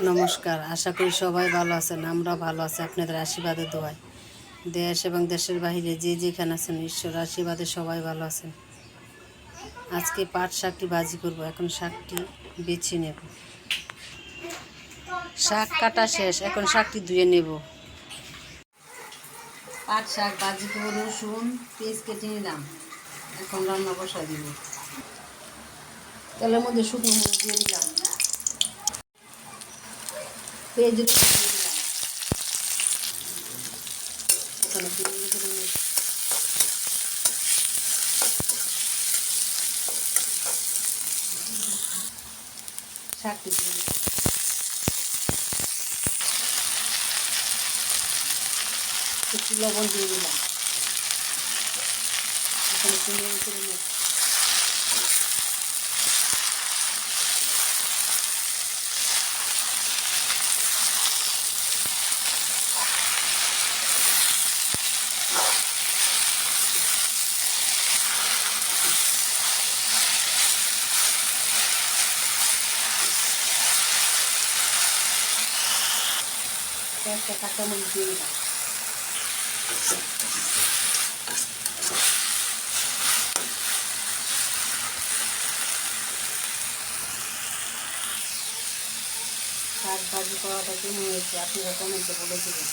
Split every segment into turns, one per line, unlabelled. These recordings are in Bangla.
নমস্কার, আশা করি সবাই ভালো আছেন, আমরা ভালো আছি আপনাদের আশীর্বাদে, দোয়ায়। দেশ এবং দেশের বাইরে যে যেখানে আছেন ঈশ্বর আশীর্বাদে সবাই ভালো আছেন। আজকে পাট শাকটি ভাজি করব, এখন শাকটি বেছে নেব। শাক কাটা শেষ, এখন শাকটি ধুয়ে নেব। পাট শাক ভাজি করব, রসুন, পেঁয়াজ কেটে নিলাম। এখন রান্না বসা দিব। তেলের মধ্যে শুকনো মরিচ দিয়ে দিলাম। পেঁয়াজ দিলাম। ওখানে পেঁয়াজ দিয়ে শাকটি দিয়ে একটু লবণ দিয়ে দিলাম। এখানে সুন্দর করে একটা কাঁচামরিচ দিয়ে দিলাম শাক ভাজি করাটা কেমন হয়েছে আপনারা কমেন্টে বলে দেবেন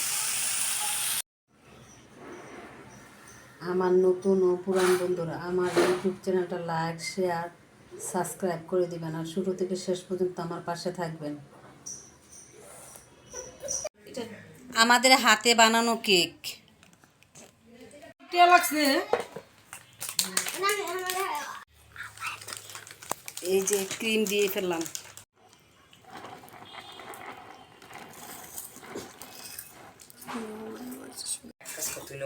আমার নতুন ও পুরান বন্ধুরা, আমার ইউটিউব চ্যানেলটা লাইক শেয়ার সাবস্ক্রাইব করে দিবেন। আর শুরু থেকে শেষ পর্যন্ত আমার পাশে থাকবেন। আমাদের হাতে বানানো কেক।
লাগছে।
এই যে ক্রিম দিয়ে ফেললাম।
তুই না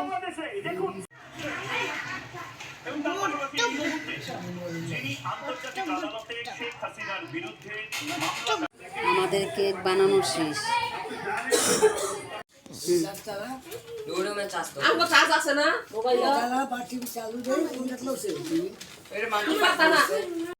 বাংলাদেশে দেখুন
আমাদের কেক বানানো শেষ
ওই